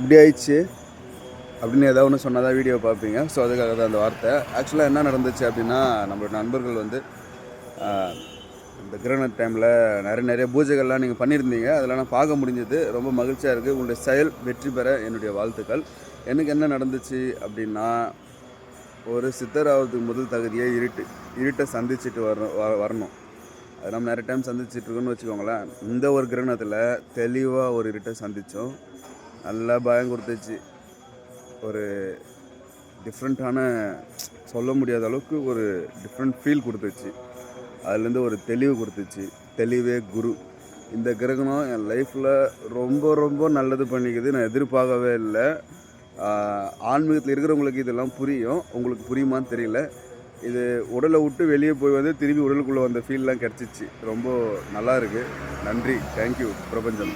இப்படி ஆயிடுச்சு அப்படின்னு ஏதாவது ஒன்று சொன்னால் தான் வீடியோ பார்ப்பீங்க. ஸோ அதுக்காக தான் அந்த வார்த்தை. ஆக்சுவலாக என்ன நடந்துச்சு அப்படின்னா நம்மளோட நண்பர்கள் வந்து இந்த கிரகண டைமில் நிறைய நிறைய பூஜைகள்லாம் நீங்கள் பண்ணியிருந்தீங்க. அதெல்லாம் நான் பார்க்க முடிஞ்சது. ரொம்ப மகிழ்ச்சியாக இருக்குது உங்களுடைய செயல் வெற்றி பெற என்னுடைய வாழ்த்துக்கள். எனக்கு என்ன நடந்துச்சு அப்படின்னா ஒரு சித்தராவதுக்கு முதல் தகுதியை இருட்டு இருட்டை சந்திச்சுட்டு வரணும் வ- வரணும். அது நம்ம நிறைய டைம் சந்திச்சுட்டு இருக்கோம்னு வச்சுக்கோங்களேன். இந்த ஒரு கிரகணத்தில் தெளிவாக ஒரு இருட்டை சந்தித்தோம் நல்லா பயம் கொடுத்துச்சு. ஒரு டிஃப்ரெண்ட்டான சொல்ல முடியாத அளவுக்கு ஒரு டிஃப்ரெண்ட் ஃபீல் கொடுத்துச்சு. அதுலேருந்து ஒரு தெளிவு கொடுத்துச்சு. தெளிவே குரு. இந்த கிரகணம் என் லைஃப்பில் ரொம்ப ரொம்ப நல்லது பண்ணிக்குது. நான் எதிர்பார்க்கவே இல்லை. ஆன்மீகத்தில் இருக்கிறவங்களுக்கு இதெல்லாம் புரியும். உங்களுக்கு புரியுமான்னு தெரியல. இது உடலை விட்டு வெளியே போய் வந்து திரும்பி உடலுக்குள்ளே வந்த ஃபீல்லாம் கிடச்சிச்சு. ரொம்ப நல்லா இருக்குது நன்றி. தேங்க்யூ பிரபஞ்சம்.